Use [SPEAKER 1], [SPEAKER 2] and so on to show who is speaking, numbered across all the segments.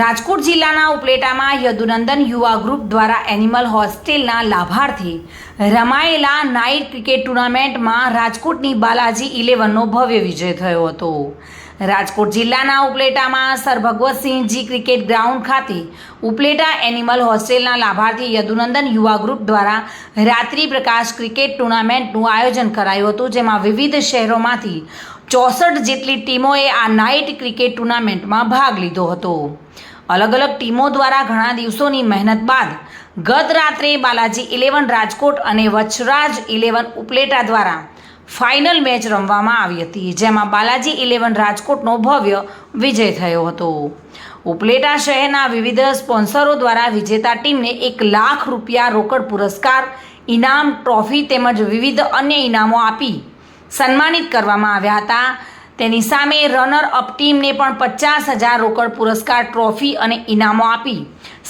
[SPEAKER 1] રાજકોટ જિલ્લાના ઉપલેટામાં યદુનંદન યુવા ગ્રુપ દ્વારા એનિમલ હોસ્ટેલના લાભાર્થી રમાયેલા નાઇટ ક્રિકેટ ટુર્નામેન્ટમાં રાજકોટની બાલાજી ઇલેવનનો ભવ્ય વિજય થયો હતો. રાજકોટ જિલ્લાના ઉપલેટામાં સર ભગવતસિંહજી ક્રિકેટ ગ્રાઉન્ડ ખાતે ઉપલેટા એનિમલ હોસ્ટેલના લાભાર્થી યદુનંદન યુવા ગ્રુપ દ્વારા રાત્રિ પ્રકાશ ક્રિકેટ ટુર્નામેન્ટનું આયોજન કરાયું હતું, જેમાં વિવિધ શહેરોમાંથી ચોસઠ જેટલી ટીમોએ આ નાઇટ ક્રિકેટ ટુર્નામેન્ટમાં ભાગ લીધો હતો. અલગ અલગ ટીમો દ્વારા ઘણા દિવસોની મહેનત બાદ ગત રાત્રે બાલાજી ઇલેવન રાજકોટ અને વચરાજ ઇલેવન ઉપલેટા દ્વારા ફાઇનલ મેચ રમવામાં આવી હતી, જેમાં બાલાજી ઇલેવન રાજકોટનો ભવ્ય વિજય થયો હતો. ઉપલેટા શહેરના વિવિધ સ્પોન્સરો દ્વારા વિજેતા ટીમને એક લાખ રૂપિયા રોકડ પુરસ્કાર, ઇનામ, ટ્રોફી તેમજ વિવિધ અન્ય ઇનામો આપી સન્માનિત કરવામાં આવ્યા હતા. તેની સામે રનર અપ ટીમને પણ પચાસ હજાર રોકડ પુરસ્કાર, ટ્રોફી અને ઇનામો આપી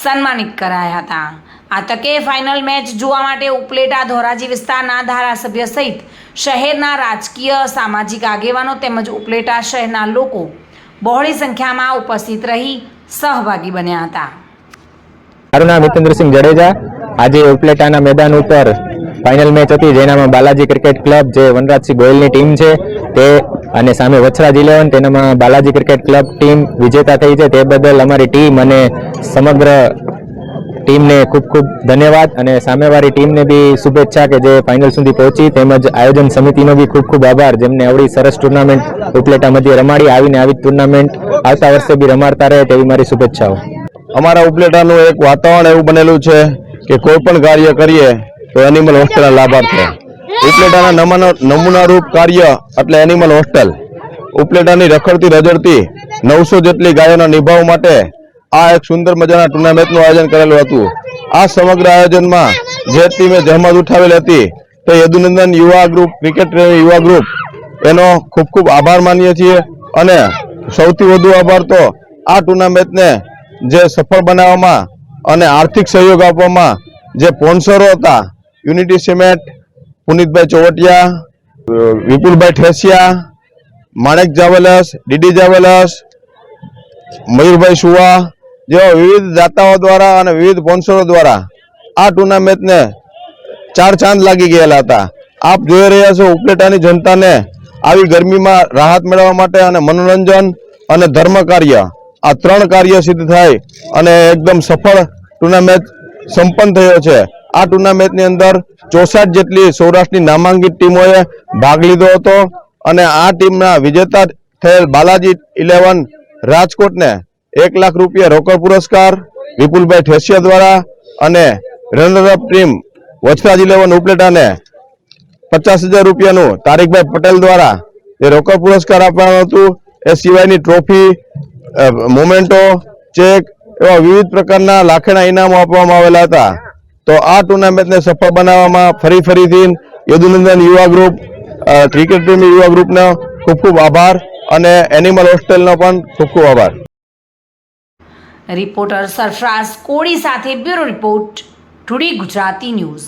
[SPEAKER 1] સન્માનિત કરાયા હતા. આ તકે ફાઇનલ મેચ જોવા માટે ઉપલેટા, ધોરાજી વિસ્તારના ધારાસભ્ય સહિત શહેરના રાજકીય, સામાજિક આગેવાનો તેમજ ઉપલેટા શહેરના લોકો બહોળી સંખ્યામાં ઉપસ્થિત રહી સહભાગી બન્યા હતા.
[SPEAKER 2] મારું નામ હિતેન્દ્રસિંહ જડેજા. આજે ઉપલેટાના મેદાન ઉપર ફાઇનલ મેચ હતી. જેનામાં બાલાજી ક્રિકેટ ક્લબ જે વનરાજસિંહ ગોયલની ટીમ છે, તે અને સામે વછરાજ ઇલેવન તેનામાં બાલાજી ક્રિકેટ ક્લબ ટીમ વિજેતા થઈ છે. તે બદલ અમારી ટીમ અને સમગ્ર ટીમને ખૂબ ખૂબ ધન્યવાદ અને સામેવાળી ટીમને બી શુભેચ્છા કે જે ફાઇનલ સુધી પહોંચી. તેમજ આયોજન સમિતિનો બી ખૂબ ખૂબ આભાર. જેમને આવડી સરસ ટુર્નામેન્ટ ઉપલેટા મધ્યે રમાડી, આવીને આવી ટુર્નામેન્ટ આવતા વર્ષે બી રમાડતા રહે તેવી મારી શુભેચ્છાઓ.
[SPEAKER 3] અમારા ઉપલેટાનું એક વાતાવરણ એવું બનેલું છે કે કોઈ પણ કાર્ય કરીએ તો એનિમલ હોસ્ટેલના લાભાર્થે. ઉપલેટાના નમૂના નમૂનારૂપ કાર્ય એટલે એનિમલ હોસ્ટેલ ઉપલેટાની રખડતી રજડતી નવસો જેટલી ગાયોના નિભાવ માટે આ એક સુંદર મજાના ટુર્નામેન્ટનું આયોજન કરેલું હતું. આ સમગ્ર આયોજનમાં જે ટીમે જહેમત ઉઠાવેલ હતી તે યદુનંદન યુવા ગ્રુપ ક્રિકેટ યુવા ગ્રુપ એનો ખૂબ ખૂબ આભાર માનીએ છીએ અને સૌથી વધુ આભાર તો આ ટુર્નામેન્ટને જે સફળ બનાવવામાં અને આર્થિક સહયોગ આપવામાં જે સ્પોન્સરો હતા Unity Cement Punitbhai Chovatiya, Vipulbhai Thesiya, Manek Jewels, DD Jewels, Mayurbhai Suva જેવા વિવિધ દાતાઓ દ્વારા અને વિવિધ સ્પોન્સરો દ્વારા આ ટુર્નામેન્ટને ચાર ચાંદ લાગી ગયેલા હતા. આપ જોઈ રહ્યા છો ઉપલેટાની જનતાને આવી ગરમીમાં રાહત મેળવવા માટે અને મનોરંજન અને ધર્મ કાર્ય, આ ત્રણ કાર્ય સિદ્ધ થાય અને એકદમ સફળ ટુર્નામેન્ટ સંપન્ન થયો છે. આ ટુર્નામેન્ટની અંદર ચોસાઠ જેટલી સૌરાષ્ટ્રની નામાંકિત ટીમોએ ભાગ લીધો હતો અને આ ટીમના વિજેતા થયેલ બાલાજી ઇલેવન, રાજકોટને એક લાખ રૂપિયા રોકડ પુરસ્કાર, વિપુલભાઈ ઠેસિયા દ્વારા અને runner up team Vachraj eleven ઉપલેટાને પચાસ હજાર રૂપિયાનું તારીખભાઈ પટેલ દ્વારા એ રોકડ પુરસ્કાર આપવાનું હતું, એ સિવાયની ટ્રોફી મોમેન્ટો, ચેક એવા વિવિધ પ્રકારના લાખેણા ઇનામો આપવામાં આવેલા હતા. તો આ ટુર્નામેન્ટને સફળ બનાવવામાં ફરી ફરીથી યદુનંદન યુવા ગ્રુપ ક્રિકેટ પ્રેમી યુવા ગ્રુપનો ખૂબ ખૂબ આભાર અને એનિમલ હોસ્ટેલનો પણ ખૂબ ખૂબ આભાર.
[SPEAKER 1] રિપોર્ટર સરફરાઝ કોળી સાથે bureau report today Gujarati news.